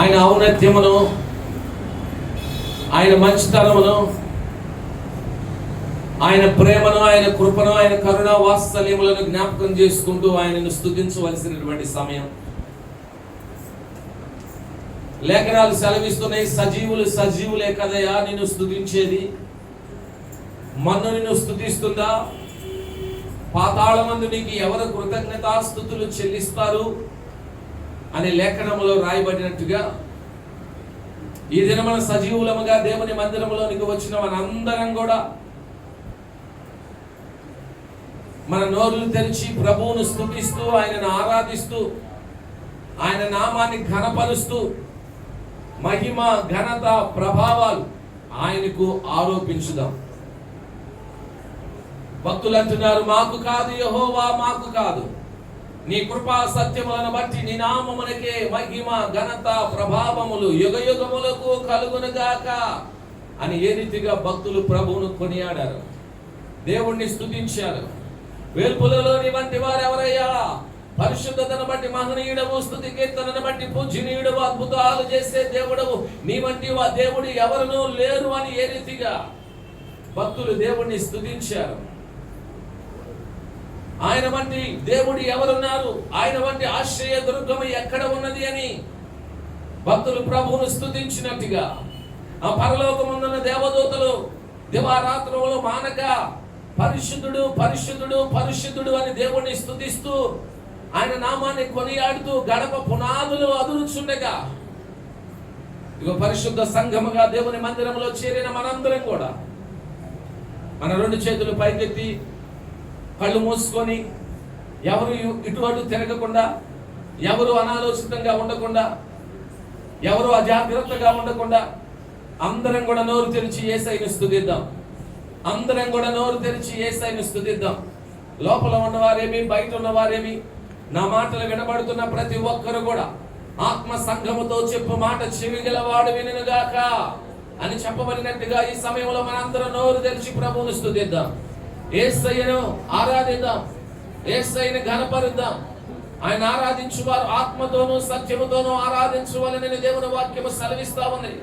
ఆయన ఔన్నత్యమును ఆయన మంచితనమును ఆయన ప్రేమను ఆయన కృపను ఆయన కరుణ వాత్సల్యములను జ్ఞాపకం చేసుకుంటూ ఆయనను స్తుతించవలసినటువంటి సమయం. లేఖనాలు సెలవిస్తున్నాయి సజీవులు సజీవులే కదయా నిన్ను స్తుతించేది. మన్ను నిన్ను స్తుతిస్తుందా? పాతాళమందు నీకు ఎవరు కృతజ్ఞతాస్థుతులు చెల్లిస్తారు? అనే లేఖనములో రాయబడినట్టుగా ఈ దినమున సజీవులముగా దేవుని మందిరములోనికి వచ్చిన మనందరం కూడా మన నోరులు తెరిచి ప్రభువును స్థుతిస్తూ ఆయనను ఆరాధిస్తూ ఆయన నామాన్ని ఘనపరుస్తూ మహిమ ఘనత ప్రభావాలు ఆయనకు ఆరోపించుదాం. భక్తులు అంటున్నారు మాకు కాదు యహోవా మాకు కాదు. నీ కృపా సత్యములను బట్టి నీ నామమునకే మహిమ ఘనత ప్రభావములు యుగ యుగములకు కలుగునుగాక అని ఏ రీతిగా భక్తులు ప్రభువును కొనియాడారు. దేవుణ్ణి స్థుతించారు వేల్పులలోని వంటి వారు ఎవరయ్యా పరిశుద్ధతను బట్టి మహనీయుడవు స్థుతి కీర్తనను బట్టి పూజనీయుడవు అద్భుతాలు చేసే దేవుడవు నీ వంటి వా దేవుడు ఎవరునూ లేరు అని ఏ రీతిగా భక్తులు దేవుణ్ణి స్థుతించారు ఆయన వంటి దేవుడు ఎవరున్నారు? ఆయన వంటి ఆశ్రయ దుర్గము ఎక్కడ ఉన్నది అని భక్తులు ప్రభువును స్థుతించినట్టుగా ఆ పరలోకముందున్న దేవదూతలు దివారాత్రములు మానక పరిశుద్ధుడు పరిశుద్ధుడు పరిశుద్ధుడు అని దేవుణ్ణి స్థుతిస్తూ ఆయన నామాన్ని కొనియాడుతూ గడప పునాదులు అదురుచుండగా. ఇక పరిశుద్ధ సంఘముగా దేవుని మందిరంలో చేరిన మనందరం కూడా మన రెండు చేతులు పైకెత్తి కళ్ళు మూసుకొని ఎవరు ఇటు అటు తిరగకుండా ఎవరు అనాలోచితంగా ఉండకుండా ఎవరు అజాగ్రత్తగా ఉండకుండా అందరం కూడా నోరు తెరిచి ఏసైని స్థుతిద్దాం అందరం కూడా నోరు తెరిచి ఏసైని స్థుతిద్దాం లోపల ఉన్నవారేమి బయట ఉన్నవారేమి నా మాటలు వినబడుతున్న ప్రతి ఒక్కరు కూడా ఆత్మ సంఘముతో చెప్పు మాట చెవిగలవాడు వినుగాక అని చెప్పబడినట్టుగా ఈ సమయంలో మనందరం నోరు తెరిచి ప్రభువును స్థుతిద్దాం ఏసయ్యను ఆరాధిద్దాం. ఏసయ్యను ఘనపరుద్దాం. ఆయన ఆరాధించువారు ఆత్మతోనూ సత్యముతోనూ ఆరాధించువాలని దేవుని వాక్యము సెలవిస్తా ఉంది.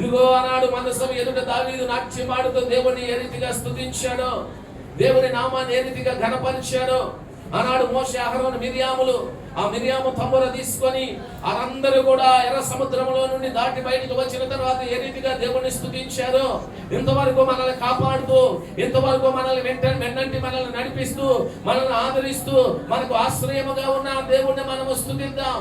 ఇదిగో ఆనాడు మనసం ఎదుట దావీదు నాట్యమాడుతూ దేవుని ఏ రీతిగా స్తుతించాడో దేవుని నామాన్ని ఏ రీతిగా ఘనపరిచాడో ఆనాడు మోసే అహరోను మిరియాములు ఆ మిరియాము తమ్ముర తీసుకొని వారందరూ కూడా ఎర్ర సముద్రంలో నుండి దాటి బయటకు వచ్చిన తర్వాత ఏ రీతిగా దేవుణ్ణి స్థుతించారు ఇంతవరకు మనల్ని కాపాడుతూ ఇంతవరకు మనల్ని వెంట వెన్నంటి మనల్ని నడిపిస్తూ మనల్ని ఆదరిస్తూ మనకు ఆశ్రయముగా ఉన్న ఆ దేవుణ్ణి మనము స్థుతిద్దాం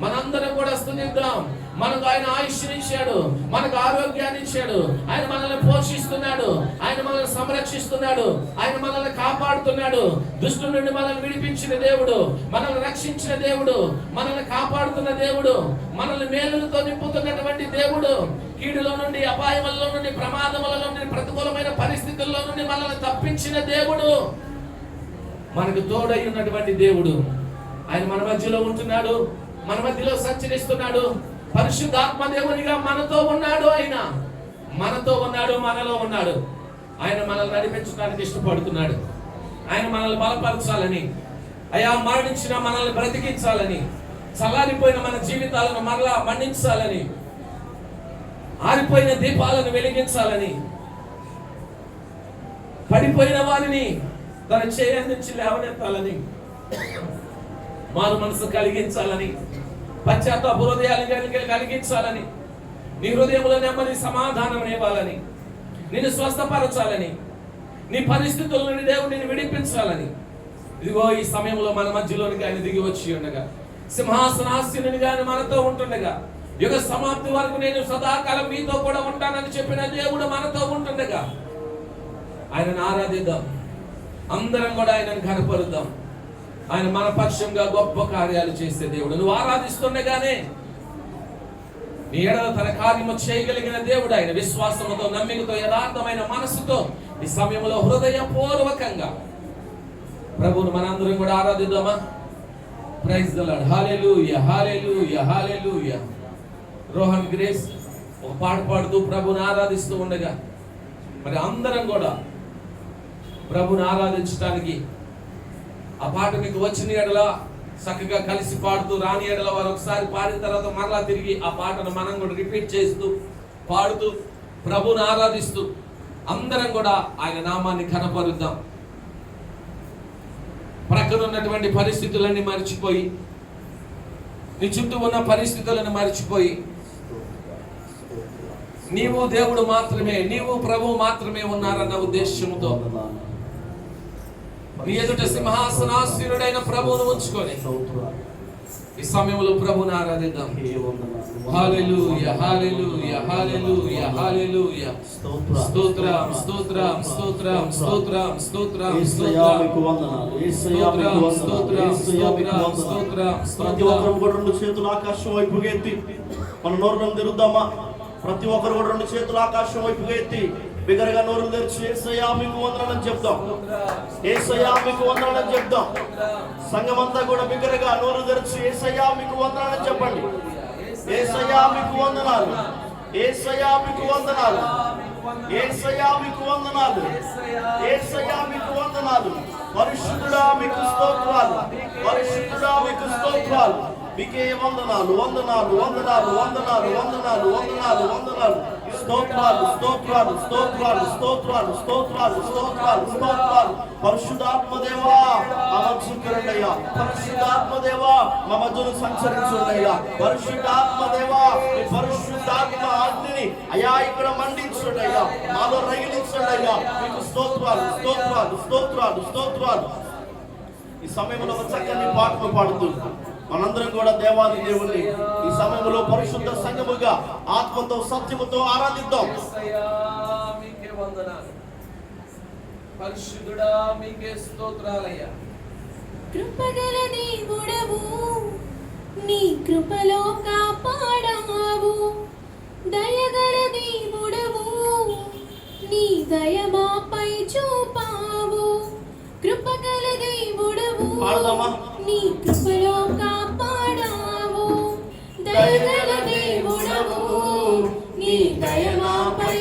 మనందరం కూడా స్థుతిద్దాం మనకు ఆయన ఆయుష్ని ఇచ్చాడు మనకు ఆరోగ్యాన్ని ఇచ్చాడు. ఆయన మనల్ని పోషిస్తున్నాడు. ఆయన మనల్ని సంరక్షిస్తున్నాడు. ఆయన మనల్ని కాపాడుతున్నాడు. దుష్టు నుండి మనల్ని విడిపించిన దేవుడు మనల్ని రక్షించిన దేవుడు మనల్ని కాపాడుతున్న దేవుడు మనల్ని మేలులతో నింపుతున్నటువంటి దేవుడు కీడులో నుండి అపాయముల నుండి ప్రమాదముల నుండి ప్రతికూలమైన పరిస్థితుల్లో నుండి మనల్ని తప్పించిన దేవుడు. మనకు తోడై ఉన్నటువంటి దేవుడు. ఆయన మన మధ్యలో ఉంటున్నాడు. మన మధ్యలో సంచరిస్తున్నాడు. పరిశుద్ధాత్మ దేవునిగా మనతో ఉన్నాడు ఆయన. మనతో ఉన్నాడు మనలో ఉన్నాడు. ఆయన మనల్ని నడిపించడానికి ఇష్టపడుతున్నాడు. ఆయన మనల్ని బలపరచాలని అయా మరణించిన మనల్ని బ్రతికించాలని చల్లారిపోయిన మన జీవితాలను మరలా మన్నించాలని ఆరిపోయిన దీపాలను వెలిగించాలని పడిపోయిన వారిని తన చేయందించి లేవనెత్తాలని మారు మనసు కలిగించాలని పశ్చాత్తాప హృదయాలు కలిగించాలని నీ హృదయంలో నెమ్మది సమాధానం ఇవ్వాలని నిన్ను స్వస్థపరచాలని నీ పరిస్థితుల నుండి దేవుడిని విడిపించాలని. ఇదిగో ఈ సమయంలో మన మధ్యలోనికి ఆయన దిగి వచ్చి ఉండగా సింహాసనాశీనునిగా ఆయన మనతో ఉంటుండగా యుగ సమాప్తి వరకు నేను సదాకాలం మీతో కూడా ఉంటానని చెప్పిన దేవుడు మనతో ఉంటుండగా ఆయనను ఆరాధిద్దాం. అందరం కూడా ఆయనను కనపరుద్దాం ఆయన మన పక్షంగా గొప్ప కార్యాలు చేసే దేవుడు. నువ్వు ఆరాధిస్తుండగానే నీ ఎడల తన కార్యము చేయగలిగిన దేవుడు ఆయన. విశ్వాసముతో నమ్మికతో యథార్థమైన మనసుతో ఈ సమయంలో హృదయపూర్వకంగా ప్రభువును మనందరం కూడా ఆరాధిద్దామా? Praise the Lord hallelujah hallelujah Rohan Grace ఒక పాట పాడుతూ ప్రభుని ఆరాధిస్తూ ఉండగా మరి అందరం కూడా ప్రభుని ఆరాధించడానికి ఆ పాట మీకు వచ్చిన ఎడల చక్కగా కలిసి పాడుతూ రాని ఎడల వారు ఒకసారి పాడిన తర్వాత మరలా తిరిగి ఆ పాటను మనం కూడా రిపీట్ చేస్తూ పాడుతూ ప్రభుని ఆరాధిస్తూ అందరం కూడా ఆయన నామాన్ని కనపరుద్దాం ప్రక్కన ఉన్నటువంటి పరిస్థితులన్నీ మర్చిపోయి నీ చుట్టూ ఉన్న పరిస్థితులను మర్చిపోయి నీవు దేవుడు మాత్రమే నీవు ప్రభు మాత్రమే ఉన్నారన్న ఉద్దేశంతో నీ ఎదుట సింహాసనాశీనుడైన ప్రభువును ఉంచుకొని ఈ సమయంలో ప్రభుని ఆరాధిద్దాం హల్లెలూయా హల్లెలూయా హల్లెలూయా హల్లెలూయా స్తోత్రం స్తోత్రం స్తోత్రం స్తోత్రం స్తోత్రం యేసయ్యా స్తోత్రం వందనాలు. స్తోత్రం స్తోత్రం, స్తోత్రం, స్తోత్రం, ప్రతి స్తోత్రం. ఒక్కరు కూడా రెండు చేతులు ఆకాశం వైపుగా ఎత్తి మన నోరులను తెరుద్దామా ప్రతి ఒక్కరు కూడా రెండు చేతులు ఆకాశం వైపుగా ఎత్తి బిగరగా నోరు తెరిచి ఏసయ్యా మీకు వందనాలని చెప్దాం. ఏసయ్యా మీకు వందనాలని చెప్దాం. సంఘమంతా కూడా బిగరగా నోరు తెరిచి ఏసయ్యా మీకు వందనాలని చెప్పండి. ఏసయ్యా మీకు వందనాలు. ఏసయ్యా మీకు వందనాలు. ఏసయ్యా మీకు వందనాలు. ఏసయ్యా మీకు వందనాలు. పరిశుద్ధుడా మీకు స్తోత్రాలు. పరిశుద్ధుడా మీకు స్తోత్రాలు. మీకే వందనాలు వందనాలు వందనాలు వందనాలు వందనాలు వందనాలు వందనాలు. స్తోత్రాలు స్తోత్రాలు స్తోత్రాలు స్తోత్రాలు స్తోత్రాలు స్తోత్రాలు స్తోత్రాలు. పరిశుద్ధాత్మదేవా మా మధ్యకరుడయ్యా పరిశుద్ధాత్మదేవా మా మధ్యను సంచరించుడయ్యా. పరిశుద్ధాత్మదేవా ఈ పరిశుద్ధాత్మ అగ్నిని అయా ఇక్కడ మండించుడయ్యా. మాలో రగిలించుడయ్యా. మీకు స్తోత్రాలు స్తోత్రాలు స్తోత్రాలు స్తోత్రాలు. ఈ సమయంలో ఒక చక్కని పాటలు పాడుతూ మనందరం కూడా దేవాది దేవుని ఈ సమయంలో పరిశుద్ధ సంఘముగా ఆత్మతో సత్యముతో ఆరాధిద్దాం. యేసయ్యా, మీకే వందనాలు. పరిశుద్ధుడా మీకే స్తోత్రాలయ్యా. కృపగల దేవుడవు నీ కృపలో కాపాడావు దయగల దేవుడవు నీ దయ మాపై చూపావు. కృపగల పాడదామా? నీ కృపలో కాపాడావు. దయగల దేవుడవు నీ దయ మాపై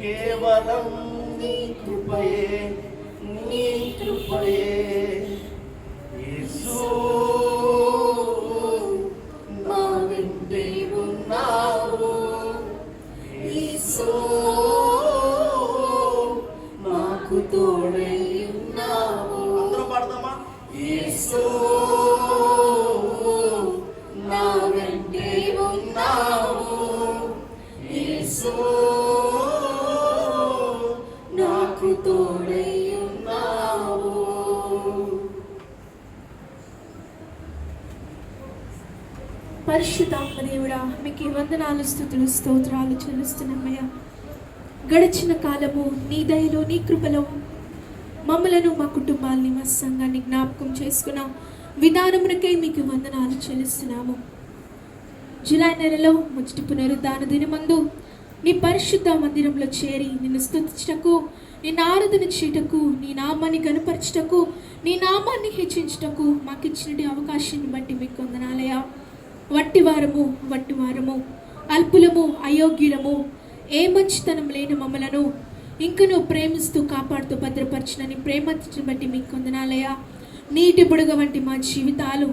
కేవలం నీ కృపయే నీ కృపయే. యేసు. పరిశుద్ధాత్మ దేవుడా మీకు ఈ వందనాలు స్థుతులు స్తోత్రాలు చెల్లిస్తున్నామయ్యా. గడిచిన కాలము నీ దయలో నీ కృపలో మమ్మలను మా కుటుంబాల్ని మా సంఘాన్ని జ్ఞాపకం చేసుకున్న. విధానమునకై మీకు వందనాలు చెల్లిస్తున్నాము. జూలై నెలలో మొదటి పునరుద్ధాన దినమందు నీ పరిశుద్ధ మందిరంలో చేరి నిన్ను స్థుతించటకు నిన్ను ఆరాధన చేయటకు నీ నామాన్ని కనపరచటకు నీ నామాన్ని హెచ్చించటకు మాకు ఇచ్చిన అవకాశాన్ని బట్టి మీకు వందనాలయ్యా. వట్టివారము వట్టివారము అల్పులము అయోగ్యులము ఏ మంచితనం లేని మమ్మలను ఇంకను ప్రేమిస్తూ కాపాడుతూ భద్రపరచునని ప్రేమించిన బట్టి మీకు కొందనాలయ్యా నీటి బుడగ వంటి మా జీవితాలు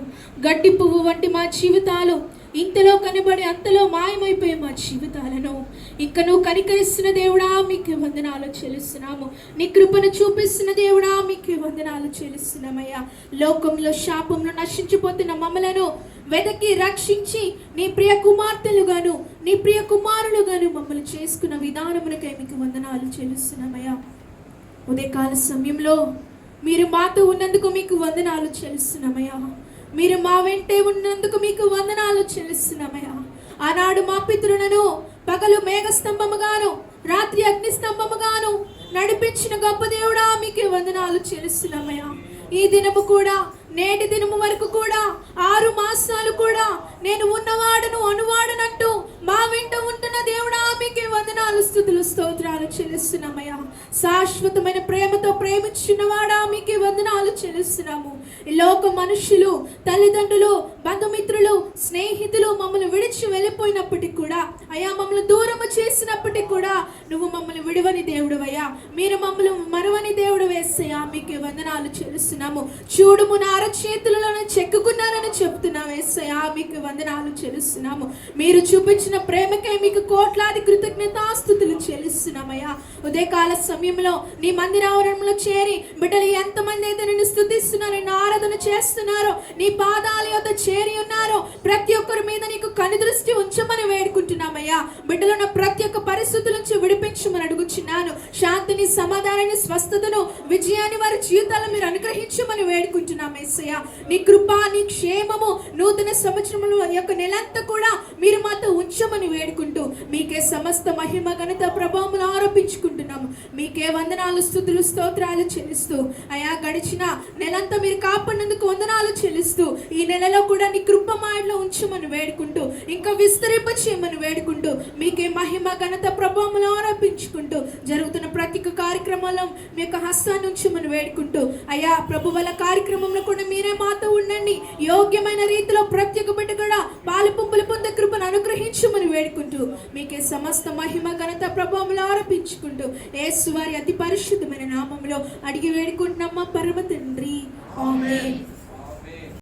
గడ్డి పువ్వు వంటి మా జీవితాలు ఇంతలో కనబడి అంతలో మాయమైపోయే మా జీవితాలను ఇంకను నువ్వు కనికరిస్తున్న దేవుడా మీకు వందనాలు చెల్లిస్తున్నాము. నీ కృపను చూపిస్తున్న దేవుడా మీకు వందనాలు చెల్లిస్తున్నామయ్యా. లోకంలో శాపంలో నశించిపోతున్న మమ్మలను వెదకి రక్షించి నీ ప్రియ కుమార్తెలుగాను నీ ప్రియ కుమారులుగాను మమ్మల్ని చేసుకున్న విధానమునకై మీకు వందనాలు చెల్లిస్తున్నామయ్యా. ఉదయకాల సమయంలో మీరు మాతో ఉన్నందుకు మీకు వందనాలు చెల్లిస్తున్నామయ్యా. మీరు మా వెంటే ఉన్నందుకు మీకు వందనాలు చెల్లిస్తున్నామయ్యా. ఆనాడు మా పితృలను పగలు మేఘస్తంభముగాను రాత్రి అగ్నిస్తంభముగాను నడిపించిన గొప్ప దేవుడా మీకు వందనాలు చెల్లిస్తున్నామయ్యా. ఈ దినము కూడా నేటి దినము వరకు కూడా ఆరు మాసాలు కూడా నేను ఉన్నవాడును అనువాడనంటూ మా వెంట ఉంటున్న దేవుడా మీకే వందనాలు స్థుతులు స్తోత్రాలు చెల్లిస్తున్నామయ్యా. శాశ్వతమైన ప్రేమతో ప్రేమించున్నవాడా మీకే వందనాలు చెల్లిస్తున్నాము. లోక మనుషులు తల్లిదండ్రులు బంధుమిత్రులు స్నేహితులు మమ్మల్ని విడిచి వెళ్ళిపోయినప్పటికీ కూడా అయ్యా మమ్మల్ని దూరము చేసినప్పటికి కూడా నువ్వు మమ్మల్ని విడవని దేవుడు అయ్యా మీరు మమ్మల్ని మరవని దేవుడు వేసయ్యా మీకు వందనాలు చెల్లిస్తున్నాము. చూడుము నా అరచేతులలో చెక్కుకున్నారని చెప్తున్నావు. వేసయ్యా మీకు వందనాలు చెల్లిస్తున్నాము. మీరు చూపించిన ప్రేమకై మీకు కోట్లాది కృతజ్ఞతాస్థుతులు చెల్లిస్తున్నామయ్యా. ఉదయకాల సమయంలో నీ మందిరావరణంలో చేరి బిడ్డలు ఎంతమంది అయితే నిన్ను స్థుతిస్తున్నారో ఆరాధన చేస్తున్నారో. నీ పాదాల యొక్క చేరి ఉన్నారో. ప్రతి ఒక్కరి మీద నీకు కనుదృష్టి ఉంచమని వేడుకుంటున్నామయ్యా. బిడ్డలున్న ప్రతి ఒక్క పరిస్థితుల నుంచి విడిపించమని అడుగుచున్నాను. శాంతిని సమాధానాన్ని స్వస్థతను విజయాన్ని వారి జీవితాలను మీరు అనుగ్రహించమని వేడుకుంటున్నాం ఏసయ్య. నీ కృప నీ క్షేమము నూతన సంవత్సరంలో యొక్క నెలంతా కూడా మీరు మాతో ఉంచమని వేడుకుంటూ మీకే సమస్త మహిమ ఘనత ప్రభావములు ఆరోపించుకుంటున్నాము. మీకే వందనాలు స్థుతులు స్తోత్రాలు చెల్లిస్తూ అయా గడిచిన నెలంతా మీరు కాపాడినందుకు వందనాలు చెల్లిస్తూ ఈ నెలలో కూడా నీ కృప మాయలో ఉంచమని వేడుకుంటూ ఇంకా విస్తరింప చేయమని వేడుకుంటూ మీకే మహిమ ఘనత ప్రభావములు ఆరోపించుకుంటూ జరుగుతున్న ప్రతి ఒక్క కార్యక్రమంలో మీ యొక్క హస్తాన్ని ఉంచమని వేడుకుంటూ అయ్యా ప్రభు వల్ల కార్యక్రమంలో కూడా మీరే మాతో ఉండండి. యోగ్యమైన రీతిలో ప్రతి ఒక్క బిడ్డ కూడా పాలు పుంపులు పొందే కృపను అనుగ్రహించమని వేడుకుంటూ మీకే సమస్త మహిమ ఘనత ప్రభావములు ఆరోపించుకుంటూ యేసు వారి అతి పరిశుద్ధమైన నామంలో అడిగి వేడుకుంటున్నామా పరమ తండ్రి. Amen.